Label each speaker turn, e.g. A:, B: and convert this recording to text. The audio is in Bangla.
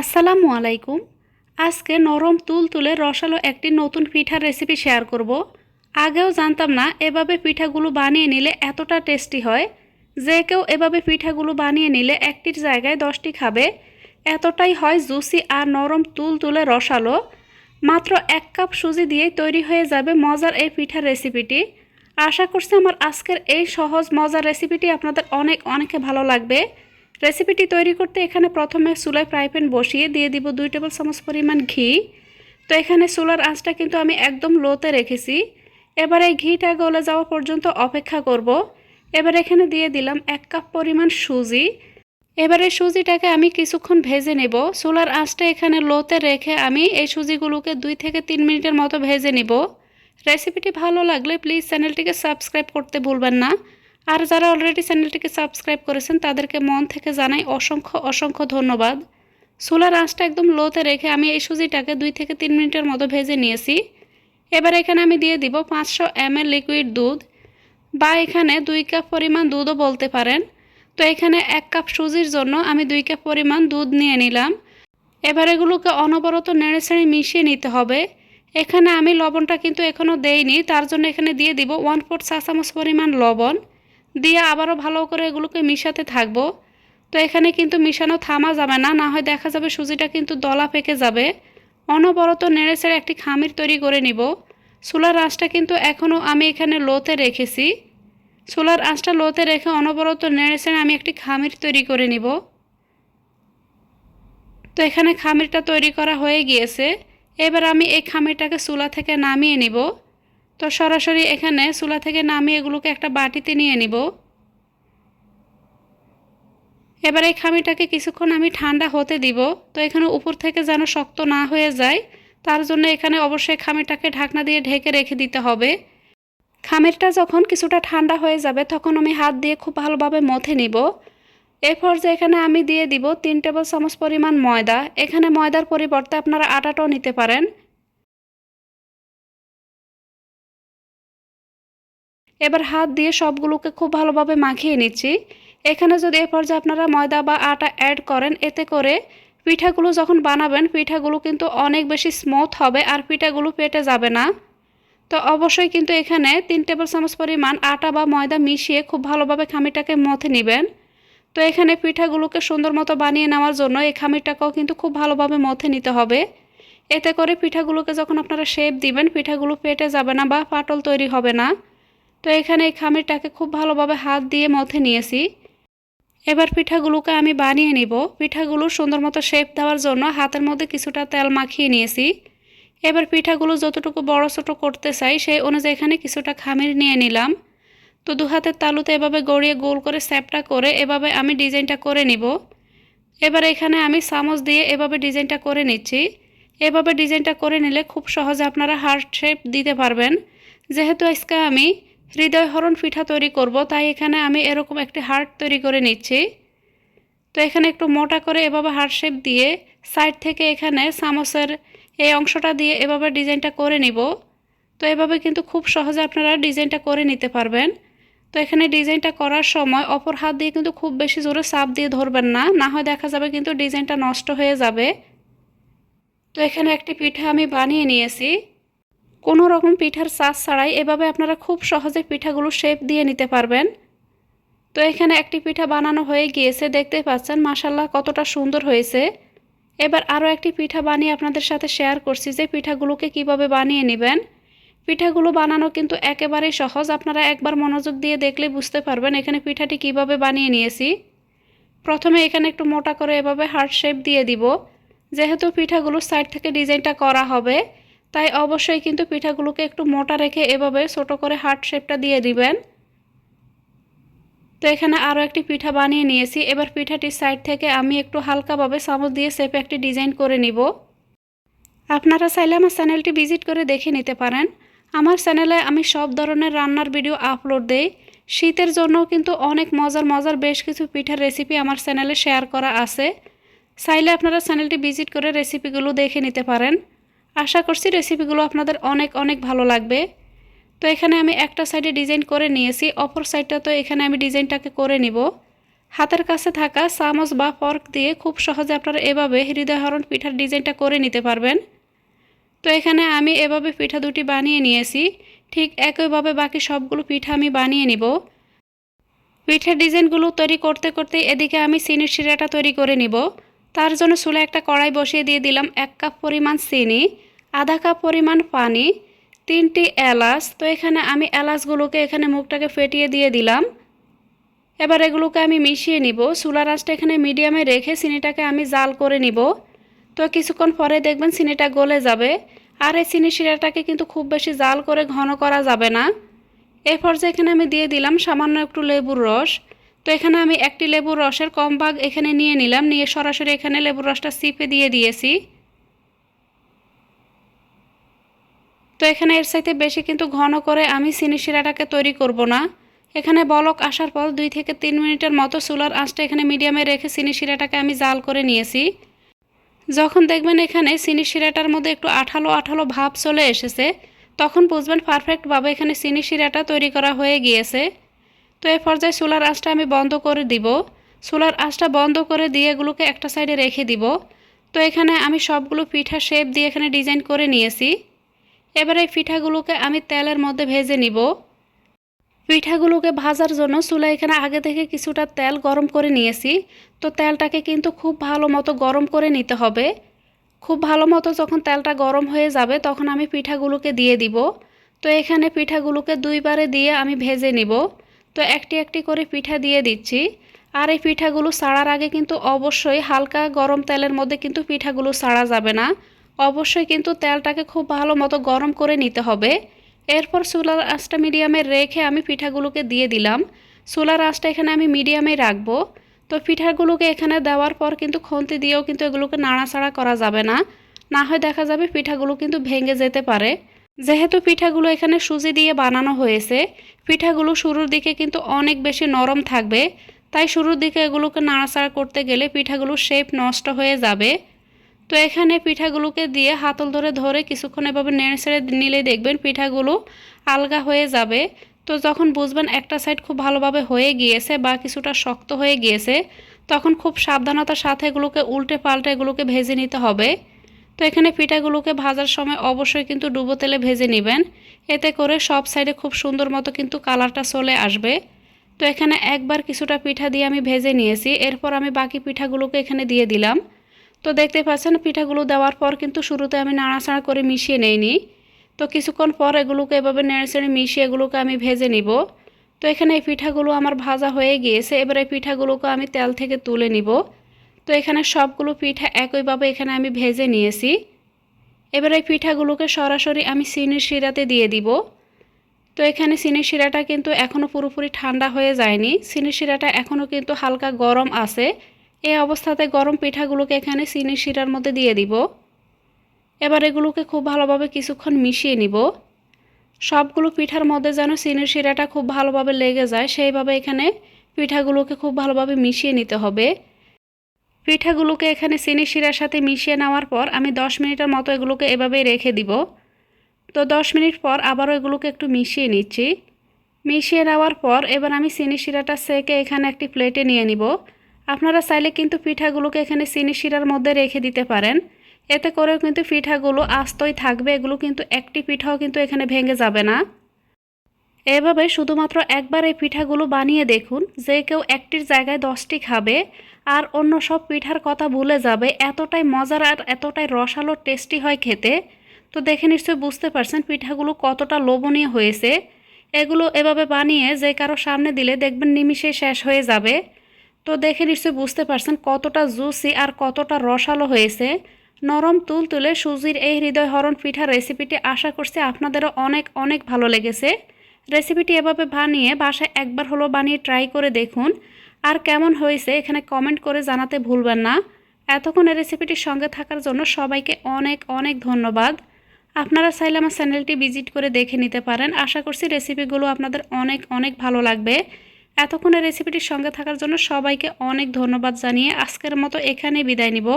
A: আসসালামু আলাইকুম। আজকে নরম তুল তুলে রসালো একটি নতুন পিঠার রেসিপি শেয়ার করব। আগেও জানতাম না এভাবে পিঠাগুলো বানিয়ে নিলে এতটা টেস্টি হয়। যে কেউ এভাবে পিঠাগুলো বানিয়ে নিলে একটির জায়গায় দশটি খাবে। এতটাই হয় জুসি আর নরম তুল তুলে রসালো। মাত্র এক কাপ সুজি দিয়েই তৈরি হয়ে যাবে মজার এই পিঠার রেসিপিটি আশা করছি আমার আজকের এই সহজ মজার রেসিপিটি আপনাদের অনেক অনেকে ভালো লাগবে। রেসিপিটি তৈরি করতে এখানে প্রথমে চুলায় ফ্রাই প্যান বসিয়ে দিয়ে দিব দুই টেবিল চামচ পরিমাণ ঘি। তো এখানে চুলার আঁচটা কিন্তু আমি একদম লোতে রেখেছি। এবার এই ঘিটা গলে যাওয়া পর্যন্ত অপেক্ষা করব। এবার এখানে দিয়ে দিলাম এক কাপ পরিমাণ সুজি। এবারে সুজিটাকে আমি কিছুক্ষণ ভেজে নেব। চুলার আঁচটা এখানে লোতে রেখে আমি এই সুজিগুলোকে দুই থেকে তিন মিনিটের মতো ভেজে নিব। রেসিপিটি ভালো লাগলে প্লিজ চ্যানেলটিকে সাবস্ক্রাইব করতে ভুলবেন না। আর যারা অলরেডি চ্যানেলটিকে সাবস্ক্রাইব করেছেন, তাদেরকে মন থেকে জানাই অসংখ্য অসংখ্য ধন্যবাদ। সোলার আঁচটা একদম লোতে রেখে আমি এই সুজিটাকে দুই থেকে তিন মিনিটের মতো ভেজে নিয়েছি। এবার এখানে আমি দিয়ে দিব পাঁচশো এম লিকুইড দুধ বা এখানে দুই কাপ পরিমাণ দুধও বলতে পারেন। তো এখানে এক কাপ সুজির জন্য আমি দুই কাপ পরিমাণ দুধ নিয়ে নিলাম। এবার এগুলোকে অনবরত নেড়ে ছেড়ে মিশিয়ে নিতে হবে। এখানে আমি লবণটা কিন্তু এখনও দেইনি, তার জন্য এখানে দিয়ে দিব ওয়ান ফোর চা চামচ পরিমাণ লবণ। দিয়ে আবারও ভালো করে এগুলোকে মিশাতে থাকব। তো এখানে কিন্তু মিশানো থামা যাবে না না হয় দেখা যাবে সুজিটা কিন্তু দলা পেকে যাবে। অনবরত নেড়ে ছেড়ে একটি খামির তৈরি করে নিব। চুলার আঁচটা কিন্তু এখনও আমি এখানে লোতে রেখেছি। চুলার আঁচটা লোতে রেখে অনবরত নেড়ে ছেড়ে আমি একটি খামির তৈরি করে নিব। তো এখানে খামিরটা তৈরি করা হয়ে গিয়েছে। এবার আমি এই খামিরটাকে চুলা থেকে নামিয়ে নিব। তো সরাসরি এখানে চুলা থেকে নামিয়ে এগুলোকে একটা বাটিতে নিয়ে নিব। এবার এই খামিটাকে কিছুক্ষণ আমি ঠান্ডা হতে দিব। তো এখানে উপর থেকে যেন শক্ত না হয়ে যায়, তার জন্য এখানে অবশ্যই খামিরটাকে ঢাকনা দিয়ে ঢেকে রেখে দিতে হবে। খামিরটা যখন কিছুটা ঠান্ডা হয়ে যাবে, তখন আমি হাত দিয়ে খুব ভালোভাবে মথে নিব। এরপর যে এখানে আমি দিয়ে দিব তিন টেবিল চামচ পরিমাণ ময়দা। এখানে ময়দার পরিবর্তে আপনারা আটাটাও নিতে পারেন। এবার হাত দিয়ে সবগুলোকে খুব ভালোভাবে মাখিয়ে নিচ্ছি। এখানে যদি এ পর্যায়ে আপনারা ময়দা বা আটা অ্যাড করেন, এতে করে পিঠাগুলো যখন বানাবেন, পিঠাগুলো কিন্তু অনেক বেশি স্মুথ হবে আর পিঠাগুলো পেটে যাবে না। তো অবশ্যই কিন্তু এখানে তিন টেবিল চামচ পরিমাণ আটা বা ময়দা মিশিয়ে খুব ভালোভাবে খামিটাকে মথে নেবেন। তো এখানে পিঠাগুলোকে সুন্দর মতো বানিয়ে নেওয়ার জন্য এই খামিরটাকেও কিন্তু খুব ভালোভাবে মথে নিতে হবে। এতে করে পিঠাগুলোকে যখন আপনারা শেপ দিবেন, পিঠাগুলো পেটে যাবে না বা পাটল তৈরি হবে না। তো এখানে এই খামিরটাকে খুব ভালোভাবে হাত দিয়ে মথে নিয়েছি। এবার পিঠাগুলোকে আমি বানিয়ে নিব। পিঠাগুলো সুন্দর মতো শেপ দেওয়ার জন্য হাতের মধ্যে কিছুটা তেল মাখিয়ে নিয়েছি। এবার পিঠাগুলো যতটুকু বড় ছোটো করতে চাই, সেই অনুযায়ী এখানে কিছুটা খামির নিয়ে নিলাম। তো দু হাতের তালুতে এভাবে গড়িয়ে গোল করে স্যাপটা করে এভাবে আমি ডিজাইনটা করে নিব। এবার এখানে আমি চামচ দিয়ে এভাবে ডিজাইনটা করে নিচ্ছি। এভাবে ডিজাইনটা করে নিলে খুব সহজে আপনারা হার্ট শেপ দিতে পারবেন। যেহেতু আজকে আমি হৃদয় হরণ পিঠা তৈরি করব, তাই এখানে আমি এরকম একটি হার্ট তৈরি করে নিচ্ছি। তো এখানে একটু মোটা করে এভাবে হার্ট শেপ দিয়ে সাইড থেকে এখানে চামচের এই অংশটা দিয়ে এভাবে ডিজাইনটা করে নিব। তো এভাবে কিন্তু খুব সহজে আপনারা ডিজাইনটা করে নিতে পারবেন। তো এখানে ডিজাইনটা করার সময় অপর হাত দিয়ে কিন্তু খুব বেশি জোরে চাপ দিয়ে ধরবেন না না হয় দেখা যাবে কিন্তু ডিজাইনটা নষ্ট হয়ে যাবে। তো এখানে একটি পিঠা আমি বানিয়ে নিয়েছি। কোনো রকম পিঠার চাষ ছাড়াই এভাবে আপনারা খুব সহজে পিঠাগুলো শেপ দিয়ে নিতে পারবেন। তো এখানে একটি পিঠা বানানো হয়ে গিয়েছে দেখতে পাচ্ছেন মাসাল্লাহ কতটা সুন্দর হয়েছে। এবার আরও একটি পিঠা বানিয়ে আপনাদের সাথে শেয়ার করছি যে পিঠাগুলোকে কীভাবে বানিয়ে নেবেন। পিঠাগুলো বানানো কিন্তু একেবারেই সহজ, আপনারা একবার মনোযোগ দিয়ে দেখলে বুঝতে পারবেন এখানে পিঠাটি কীভাবে বানিয়ে নিয়েছি। প্রথমে এখানে একটু মোটা করে এভাবে হার্ট শেপ দিয়ে দিব, যেহেতু পিঠাগুলোর সাইড থেকে ডিজাইনটা করা হবে। তাই অবশ্যই কিন্তু পিঠাগুলোকে একটু মোটা রেখে এভাবে ছোট করে হার্ট শেপটা দিয়ে দিবেন। তো এখানে আরও একটি পিঠা বানিয়ে নিয়েছি। এবার পিঠাটির সাইড থেকে আমি একটু হালকাভাবে চামচ দিয়ে শেপে একটি ডিজাইন করে নিব। আপনারা চাইলে আমার চ্যানেলটি ভিজিট করে দেখে নিতে পারেন। আমার চ্যানেলে আমি সব ধরনের রান্নার ভিডিও আপলোড দেই। শীতের জন্য কিন্তু অনেক মজার মজার বেশ কিছু পিঠার রেসিপি আমার চ্যানেলে শেয়ার করা আছে। চাইলে আপনারা চ্যানেলটি ভিজিট করে রেসিপিগুলো দেখে নিতে পারেন। আশা করছি রেসিপিগুলো আপনাদের অনেক অনেক ভালো লাগবে। তো এখানে আমি একটা সাইডে ডিজাইন করে নিয়েছি, অপর সাইডটা তো এখানে আমি ডিজাইনটাকে করে নিব। হাতের কাছে থাকা চামচ বা ফর্ক দিয়ে খুব সহজে আপনারা এভাবে হৃদয়হরণ পিঠার ডিজাইনটা করে নিতে পারবেন। তো এখানে আমি এভাবে পিঠা দুটি বানিয়ে নিয়েছি, ঠিক একইভাবে বাকি সবগুলো পিঠা আমি বানিয়ে নিব। পিঠার ডিজাইনগুলো তৈরি করতে করতে এদিকে আমি চিনির শিরাটা তৈরি করে নিব। তার জন্য চুলে একটা কড়াই বসিয়ে দিয়ে দিলাম এক কাপ পরিমাণ চিনি। আধা কাপ পরিমাণ পানি, তিনটি এলাচ। তো এখানে আমি এলাচগুলোকে এখানে মুখটাকে ফেটিয়ে দিয়ে দিলাম। এবার এগুলোকে আমি মিশিয়ে নিব। চুলার আঁচটা এখানে মিডিয়ামে রেখে চিনিটাকে আমি জাল করে নিব। তো কিছুক্ষণ পরে দেখবেন চিনিটা গলে যাবে। আর এই চিনি শিরাটাকে কিন্তু খুব বেশি জাল করে ঘন করা যাবে না। এরপর পর্যায়ে এখানে আমি দিয়ে দিলাম সামান্য একটু লেবুর রস। তো এখানে আমি একটি লেবুর রসের কম ভাগ এখানে নিয়ে নিলাম। নিয়ে সরাসরি এখানে লেবুর রসটা সিপে দিয়ে দিয়েছি। তো এখানে এর সাথে বেশি কিন্তু ঘন করে আমি চিনি শিরাটাকে তৈরি করব না। এখানে বলক আসার পর দুই থেকে তিন মিনিটের মতো চুলার আঁচটা এখানে মিডিয়ামে রেখে চিনি শিরাটাকে আমি জাল করে নিয়েছি। যখন দেখবেন এখানে চিনি শিরাটার মধ্যে একটু আঠালো আঠালো ভাব চলে এসেছে, তখন বুঝবেন পারফেক্টভাবে এখানে চিনি শিরাটা তৈরি করা হয়ে গিয়েছে। তো এই পর্যায়ে চুলার আঁচটা আমি বন্ধ করে দিব। চুলার আঁচটা বন্ধ করে দিয়ে এগুলোকে একটা সাইডে রেখে দিব। তো এখানে আমি সবগুলো পিঠা শেপ দিয়ে এখানে ডিজাইন করে নিয়েছি। এবার এই পিঠাগুলোকে আমি তেলের মধ্যে ভেজে নিব। পিঠাগুলোকে ভাজার জন্য চুলা এখানে আগে থেকে কিছুটা তেল গরম করে নিয়েছি। তো তেলটাকে কিন্তু খুব ভালো মতো গরম করে নিতে হবে। খুব ভালো মতো যখন তেলটা গরম হয়ে যাবে তখন আমি পিঠাগুলোকে দিয়ে দিব। তো এখানে পিঠাগুলোকে দুইবারে দিয়ে আমি ভেজে নিব। তো একটি একটি করে পিঠা দিয়ে দিচ্ছি। আর এই পিঠাগুলো ছাড়ার আগে কিন্তু অবশ্যই হালকা গরম তেলের মধ্যে কিন্তু পিঠাগুলো ছাড়া যাবে না। অবশ্যই কিন্তু তেলটাকে খুব ভালো মতো গরম করে নিতে হবে। এরপর সোলার আঁচটা মিডিয়ামে রেখে আমি পিঠাগুলোকে দিয়ে দিলাম। সোলার আঁচটা এখানে আমি মিডিয়ামে রাখব। তো পিঠাগুলোকে এখানে দেওয়ার পর কিন্তু খন্তি দিয়েও কিন্তু এগুলোকে নাড়াচাড়া করা যাবে না। না হয় দেখা যাবে পিঠাগুলো কিন্তু ভেঙে যেতে পারে। যেহেতু পিঠাগুলো এখানে সুজি দিয়ে বানানো হয়েছে, পিঠাগুলো শুরুর দিকে কিন্তু অনেক বেশি নরম থাকবে। তাই শুরুর দিকে এগুলোকে নাড়াচাড়া করতে গেলে পিঠাগুলোর শেপ নষ্ট হয়ে যাবে। তো এখানে পিঠাগুলোকে দিয়ে হাতল ধরে ধরে কিছুক্ষণ এভাবে নেড়ে ছেড়ে নিলে দেখবেন পিঠাগুলো আলগা হয়ে যাবে। তো যখন বুঝবেন একটা সাইড খুব ভালোভাবে হয়ে গিয়েছে বা কিছুটা শক্ত হয়ে গিয়েছে, তখন খুব সাবধানতার সাথে এগুলোকে উল্টে পাল্টে এগুলোকে ভেজে নিতে হবে। তো এখানে পিঠাগুলোকে ভাজার সময় অবশ্যই কিন্তু ডুবো তেলে ভেজে নেবেন। এতে করে সব সাইডে খুব সুন্দর মতো কিন্তু কালারটা চলে আসবে। তো এখানে একবার কিছুটা পিঠা দিয়ে আমি ভেজে নিয়েছি। এরপর আমি বাকি পিঠাগুলোকে এখানে দিয়ে দিলাম। তো দেখতে পাচ্ছেন, পিঠাগুলো দেওয়ার পর কিন্তু শুরুতে আমি নাড়াচাড়া করে মিশিয়ে নেইনি। তো কিছুক্ষণ পর এগুলোকে এভাবে নেড়ে মিশিয়ে এগুলোকে আমি ভেজে নিব। তো এখানে এই পিঠাগুলো আমার ভাজা হয়ে গিয়েছে, এবার এই পিঠাগুলোকে আমি তেল থেকে তুলে নিব। তো এখানে সবগুলো পিঠা একইভাবে এখানে আমি ভেজে নিয়েছি। এবার এই পিঠাগুলোকে সরাসরি আমি চিনির শিরাতে দিয়ে দিব। তো এখানে চিনির শিরাটা কিন্তু এখনও পুরোপুরি ঠান্ডা হয়ে যায়নি। চিনির শিরাটা এখনও কিন্তু হালকা গরম আছে। এই অবস্থাতে গরম পিঠাগুলোকে এখানে চিনির শিরার মধ্যে দিয়ে দিব। এবার এগুলোকে খুব ভালোভাবে কিছুক্ষণ মিশিয়ে নিব। সবগুলো পিঠার মধ্যে যেন চিনির শিরাটা খুব ভালোভাবে লেগে যায়, সেইভাবে এখানে পিঠাগুলোকে খুব ভালোভাবে মিশিয়ে নিতে হবে। পিঠাগুলোকে এখানে চিনির শিরার সাথে মিশিয়ে নেওয়ার পর আমি দশ মিনিটের মতো এগুলোকে এভাবেই রেখে দিব। তো দশ মিনিট পর আবারও এগুলোকে একটু মিশিয়ে নিচ্ছি। মিশিয়ে নেওয়ার পর এবার আমি চিনি শিরাটা সেকে এখানে একটি প্লেটে নিয়ে নিব। আপনারা চাইলে কিন্তু পিঠাগুলোকে এখানে চিনি শিরার মধ্যে রেখে দিতে পারেন। এতে করেও কিন্তু পিঠাগুলো আস্তই থাকবে, এগুলো কিন্তু একটি পিঠাও কিন্তু এখানে ভেঙে যাবে না। এভাবে শুধুমাত্র একবার এই পিঠাগুলো বানিয়ে দেখুন, যে কেউ একটির জায়গায় দশটি খাবে আর অন্য সব পিঠার কথা ভুলে যাবে, এতটাই মজার আর এতটাই রসালো টেস্টি হয় খেতে। তো দেখে নিশ্চয়ই বুঝতে পারছেন পিঠাগুলো কতটা লোভনীয় হয়েছে। এগুলো এভাবে বানিয়ে যে কারও সামনে দিলে দেখবেন নিমিষে শেষ হয়ে যাবে। তো দেখে নিশ্চয়ই বুঝতে পারছেন কতটা জুসি আর কতটা রসালো হয়েছে। নরম তুল তুলে সুজির এই হৃদয় হরণ পিঠা রেসিপিটি আশা করছি আপনাদেরও অনেক অনেক ভালো লেগেছে। রেসিপিটি এভাবে বানিয়ে বাসায় একবার হলো বানিয়ে ট্রাই করে দেখুন। আর কেমন হয়েছে এখানে কমেন্ট করে জানাতে ভুলবেন না। এতক্ষণ এই রেসিপিটির সঙ্গে থাকার জন্য সবাইকে অনেক অনেক ধন্যবাদ। আপনারা চাইলে আমার চ্যানেলটি ভিজিট করে দেখে নিতে পারেন। আশা করছি রেসিপিগুলো আপনাদের অনেক অনেক ভালো লাগবে। এতক্ষণের রেসিপিটির সঙ্গে থাকার জন্য সবাইকে অনেক ধন্যবাদ জানিয়ে আজকের মতো এখানে বিদায় নিব।